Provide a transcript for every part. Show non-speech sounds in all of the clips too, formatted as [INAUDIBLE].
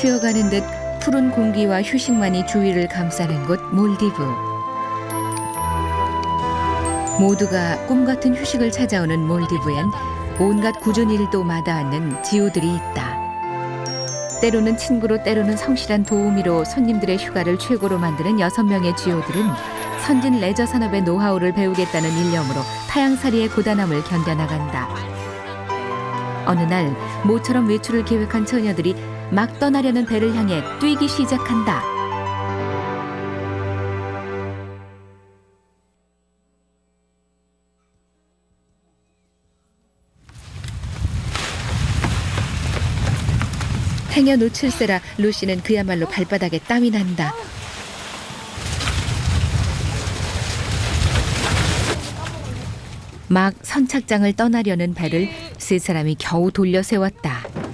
쉬어가는 듯 푸른 공기와 휴식만이 주위를 감싸는 곳 몰디브. 모두가 꿈 같은 휴식을 찾아오는 몰디브엔 온갖 굳은 일도 마다하는 지우들이 있다. 때로는 친구로 때로는 성실한 도우미로 손님들의 휴가를 최고로 만드는 여섯 명의 지우들은 선진 레저 산업의 노하우를 배우겠다는 일념으로 타양살이의 고단함을 견뎌나간다. 어느 날 모처럼 외출을 계획한 처녀들이 막 떠나려는 배를 향해 뛰기 시작한다. 행여 놓칠세라 루시는 그야말로 발바닥에 땀이 난다. 막 선착장을 떠나려는 배를 세 사람이 겨우 돌려 세웠다.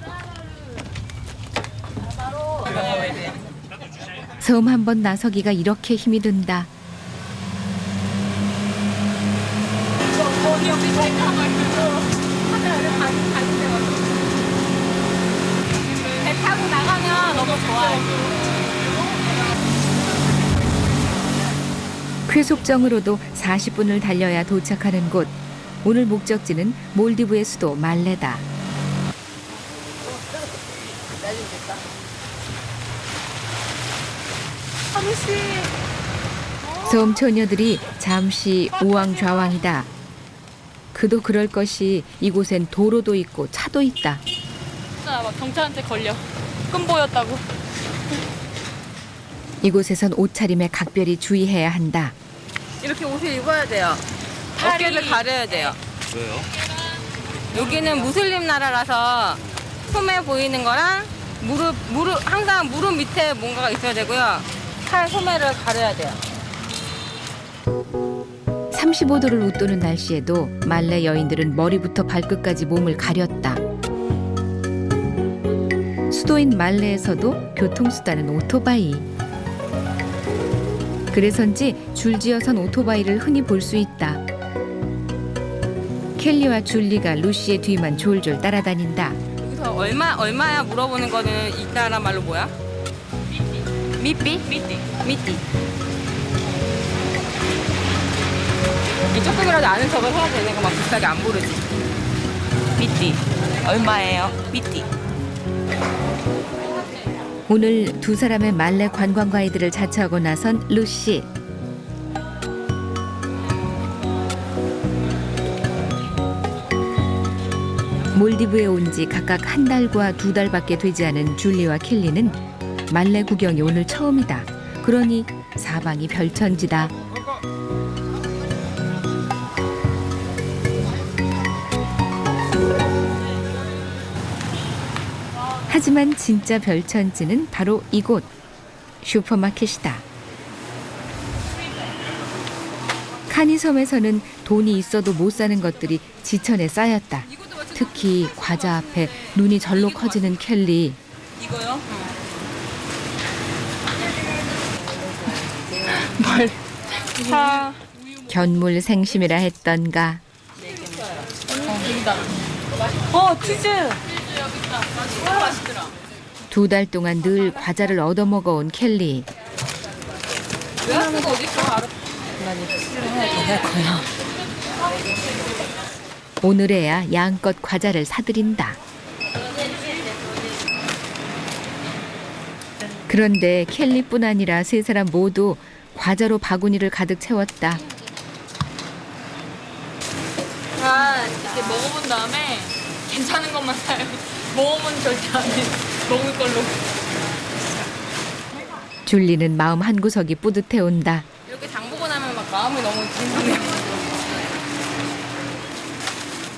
섬한번 나서기가 이렇게 힘이 든다. 배 타고 나가면 너무 좋아요. 쾌속정으로도 40분을 달려야 도착하는 곳. 오늘 목적지는 몰디브의 수도 말레다. 섬 처녀들이 잠시 우왕좌왕이다. 그도 그럴 것이 이곳엔 도로도 있고 차도 있다. 진짜 막 경찰한테 걸려. 끈 보였다고. 이곳에선 옷차림에 각별히 주의해야 한다. 이렇게 옷을 입어야 돼요. 팔이- 어깨를 가려야 돼요. 왜요? 여기는 무슬림 나라라서 소매 보이는 거랑 무릎 무릎 항상 무릎 밑에 뭔가가 있어야 되고요. 팔 소매를 가려야 돼요. 35도를 웃도는 날씨에도 말레 여인들은 머리부터 발끝까지 몸을 가렸다. 수도인 말레에서도 교통수단은 오토바이. 그래서인지 줄지어선 오토바이를 흔히 볼 수 있다. 켈리와 줄리가 루시의 뒤만 졸졸 따라다닌다. 여기서 얼마 얼마야 물어보는 거는 이 나라 말로 뭐야? 미삐? 미띠. 미띠. 이 조금이라도 아는 척을 해야 되는 거 막 비싸게 안 부르지. 미띠. 얼마예요? 미띠. 오늘 두 사람의 말레 관광 가이드를 자처하고 나선 루시. 몰디브에 온 지 각각 한 달과 두 달밖에 되지 않은 줄리와 킬리는 말레 구경이 오늘 처음이다. 그러니 사방이 별천지다. 하지만 진짜 별천지는 바로 이곳 슈퍼마켓이다. 카니섬에서는 돈이 있어도 못 사는 것들이 지천에 쌓였다. 특히 과자 앞에 눈이 절로 커지는 켈리. 이거요? 차. 견물 생심이라 했던가. 어, 치즈. 두 달 동안 늘 과자를 얻어먹어 온 켈리. 오늘에야 양껏 과자를 사들인다. 그런데 켈리뿐 아니라 세 사람 모두 과자로 바구니를 가득 채웠다. 아, 이렇게 먹어본 다음에 괜찮은 것만 사요. [LAUGHS] 먹으면 절대 안 돼. 먹을 걸로. 줄리는 마음 한구석이 뿌듯해 온다. 이렇게 장 보고 나면 막 마음이 너무 든든해요.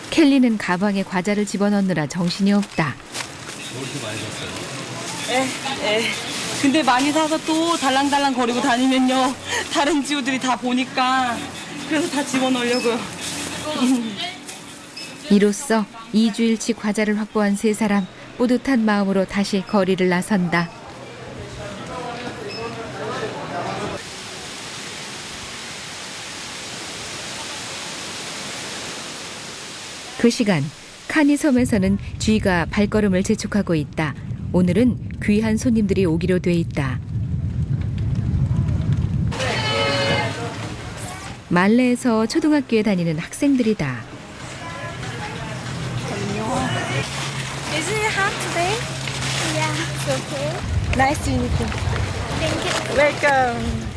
켈리는 가방에 과자를 집어넣느라 정신이 없다. 많이 샀어요. 에, 에. 근데 많이 사서 또 달랑달랑 거리고 다니면요. 다른 지우들이 다 보니까. 그래서 다 집어넣으려고요. 이로써 2주일치 과자를 확보한 세 사람 뿌듯한 마음으로 다시 거리를 나선다. 그 시간 카니 섬에서는 쥐가 발걸음을 재촉하고 있다. 오늘은 귀한 손님들이 오기로 돼 있다. 말레에서 초등학교에 다니는 학생들이다. Is it hot today? Yeah, it's okay. Nice to meet you. Thank you. Welcome.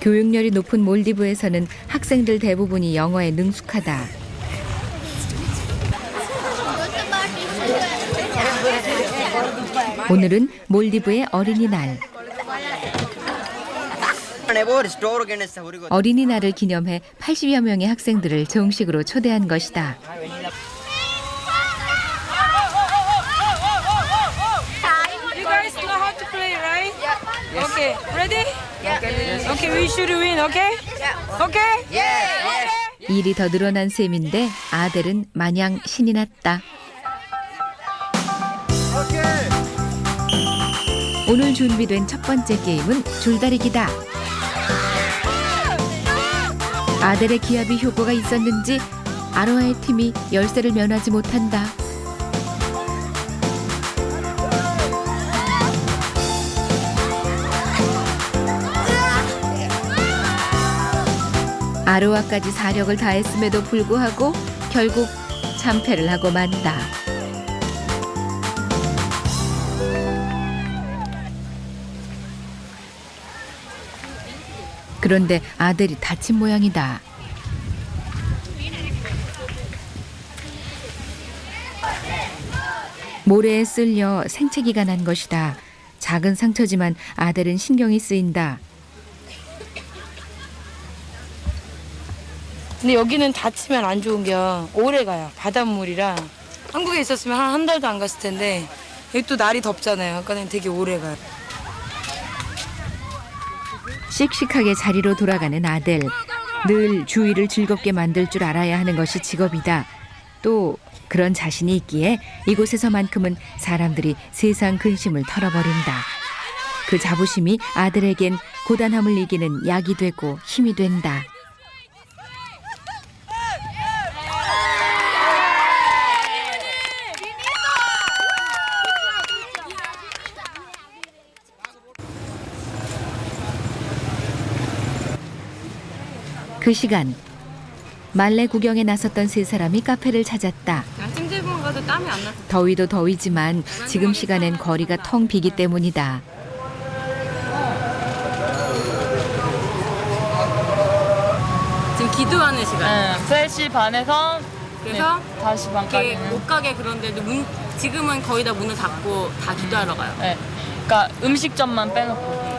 교육열이 높은 몰디브에서는 학생들 대부분이 영어에 능숙하다. 오늘은 몰디브의 어린이날. 어린이날을 기념해 80여 명의 학생들을 정식으로 초대한 것이다. You guys know how to play, right? Yeah. Okay, ready? Yeah. Okay, we should win, okay? Yeah. Okay? 일이 더 늘어난 셈인데 아델은 마냥 신이 났다. 오늘 준비된 첫 번째 게임은 줄다리기다. 아델의 기합이 효과가 있었는지 아로아의 팀이 열세를 면하지 못한다. 아로아까지 사력을 다했음에도 불구하고 결국 참패를 하고 만다. 그런데 아들이 다친 모양이다. 모래에 쓸려 생채기가 난 것이다. 작은 상처지만 아들은 신경이 쓰인다. 근데 여기는 다치면 안 좋은 게 오래 가요. 바닷물이라. 한국에 있었으면 한, 한 달도 안 갔을 텐데 여기 또 날이 덥잖아요. 그러니까 되게 오래 가요. 씩씩하게 자리로 돌아가는 아델. 늘 주위를 즐겁게 만들 줄 알아야 하는 것이 직업이다. 또 그런 자신이 있기에 이곳에서만큼은 사람들이 세상 근심을 털어버린다. 그 자부심이 아들에겐 고단함을 이기는 약이 되고 힘이 된다. 그 시간 말레 구경에 나섰던 세 사람이 카페를 찾았다. 찜질방 가도 땀이 안 나서 더위도 더위지만 지금 시간엔 거리가 텅 비기 때문이다. 지금 기도하는 시간. 네, 3시 반에서 그래서 네, 5시 이렇게 반까지는 못 가게 그런데도 문, 지금은 거의 다 문을 닫고 다 기도하러 가요. 네. 그러니까 음식점만 빼놓고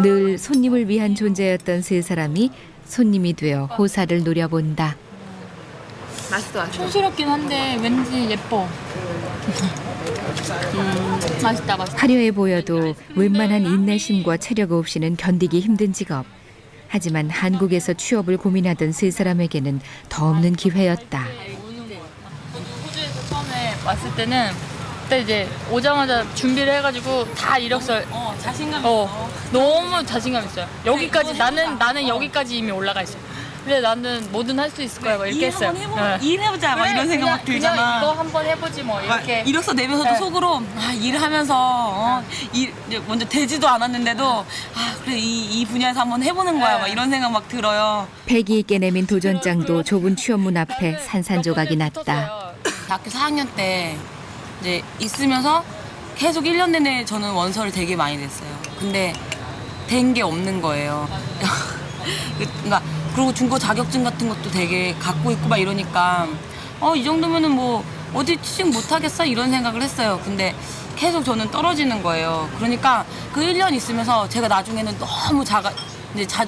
늘 손님을 위한 존재였던 세 사람이 손님이 되어 호사를 노려본다. 맛있어, 맛있어. 촌스럽긴 한데 왠지 예뻐 음, 맛있다 맛있다 화려해 보여도 웬만한 인내심과 체력 없이는 견디기 힘든 직업. 하지만 한국에서 취업을 고민하던 세 사람에게는 더 없는 기회였다. 호주에서 처음에 왔을 때는 그때 이제 오자마자 준비를 해가지고 다 이력서 어, 자신감 어 너무 자신감 있어요 여기까지 나는 나는 여기까지 이미 올라가 있어 근데 나는 뭐든 할 수 있을 거야 막 이렇게 일 했어요 한번 해보, 네. 일 해보자 막 이런 생각 막 그냥, 들잖아. 그냥 이거 한번 해보지 뭐 막 이렇게 이력서 내면서도 네. 속으로 아, 일하면서 어, 일 이제 먼저 되지도 않았는데도 아 그래 이, 이 분야에서 한번 해보는 거야 네. 막 이런 생각 막 들어요. 패기 있게 내민 도전장도 좁은 취업문 앞에 산산조각이 났다. 대학교 4학년 때 이제 있으면서 계속 1년 내내 저는 원서를 되게 많이 냈어요. 근데 된 게 없는 거예요. [LAUGHS] 그러니까 그리고 중고 자격증 같은 것도 되게 갖고 있고 막 이러니까 어 이 정도면은 뭐 어디 취직 못 하겠어 이런 생각을 했어요. 근데 계속 저는 떨어지는 거예요. 그러니까 그 1년 있으면서 제가 나중에는 너무 작아 이제 자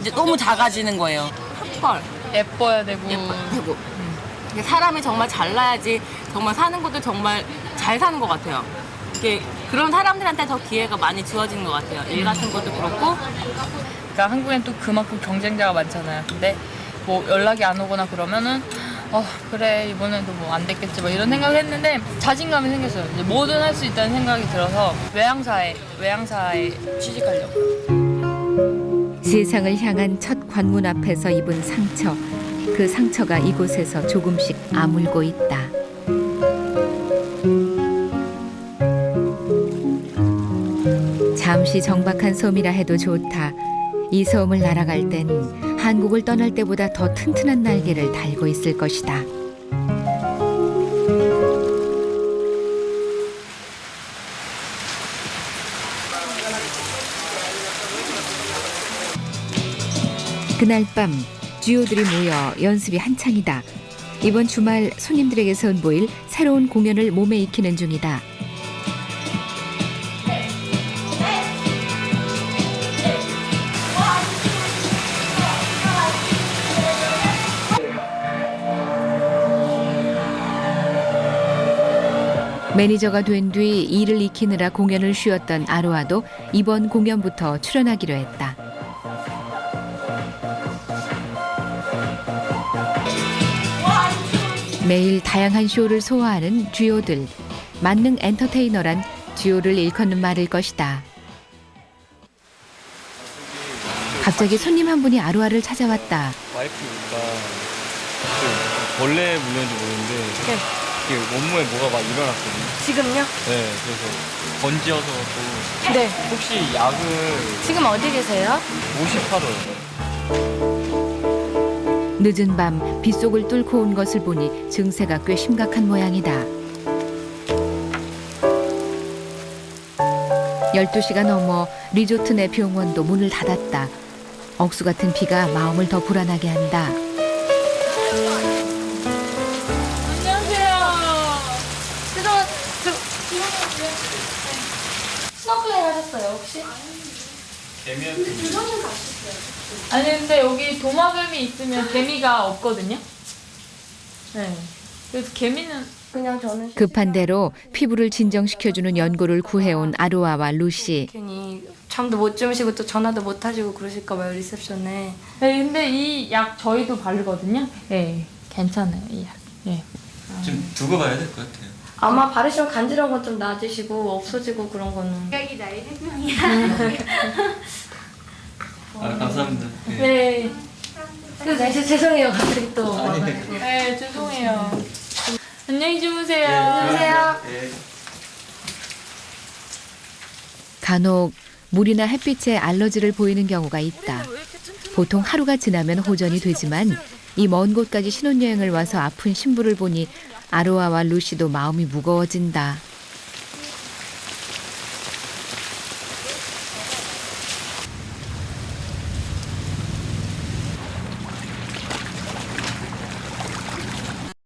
이제 너무 작아지는 거예요. 흑벌. 예뻐야 되고 되고 이게 사람이 정말 잘나야지 정말 사는 것도 정말 잘 사는 것 같아요. 이게 그런 사람들한테 더 기회가 많이 주어지는 것 같아요. 일 같은 것도 그렇고 그러니까 한국엔 또 그만큼 경쟁자가 많잖아요. 근데 뭐 연락이 안 오거나 그러면은 어 그래 이번에도 뭐 안 됐겠지 뭐 이런 생각을 했는데 자신감이 생겼어요. 이제 뭐든 할 수 있다는 생각이 들어서 외항사에 외항사에 취직하려고. 세상을 향한 첫 관문 앞에서 입은 상처. 그 상처가 이곳에서 조금씩 아물고 있다. 잠시 정박한 섬이라 해도 좋다. 이 섬을 날아갈 땐 한국을 떠날 때보다 더 튼튼한 날개를 달고 있을 것이다. 그날 밤 듀오들이 모여 연습이 한창이다. 이번 주말 손님들에게 선보일 새로운 공연을 몸에 익히는 중이다. 매니저가 된 뒤 일을 익히느라 공연을 쉬었던 아로아도 이번 공연부터 출연하기로 했다. 매일 다양한 쇼를 소화하는 듀오들. 만능 엔터테이너란 듀오를 일컫는 말일 것이다. 갑자기 손님 한 분이 아로아를 찾아왔다. 와이프가 그 벌레 물렸는지 모르는데 이게 몸무에 뭐가 막 일어났거든요. 지금요? 네, 그래서 번지어서 또 네. 혹시 약을 지금 어디 계세요? 58원 늦은 밤 빗속을 뚫고 온 것을 보니 증세가 꽤 심각한 모양이다. 12시가 넘어 리조트 내 병원도 문을 닫았다. 억수 같은 비가 마음을 더 불안하게 한다. 안녕하세요. 저, 스노클링 하셨어요, 혹시? 아니 근데 여기 도마뱀이 있으면 개미가 없거든요. 네. 그래서 개미는 그냥 저는 급한 대로 피부를 진정시켜주는 연고를 구해온 아로아와 루시. 괜히 잠도 못 주무시고 또 전화도 못 하시고 그러실까 봐요, 리셉션에. 네, 근데 이 약 저희도 바르거든요. 네, 괜찮아요 이 약. 네. 좀 두고 봐야 될 것 같아요. 아마 바르시면 간지러운 건 좀 나아지시고 없어지고 그런 거는. [LAUGHS] 아, 감사합니다. 네. 네. 네, 제- 죄송해요, 갑자기 또. 네, 죄송해요. 안녕히 주무세요. 안녕하세요. 네. 간혹 물이나 햇빛에 알러지를 보이는 경우가 있다. 보통 하루가 지나면 호전이 되지만 이 먼 곳까지 신혼여행을 와서 아픈 신부를 보니 아로아와 루시도 마음이 무거워진다.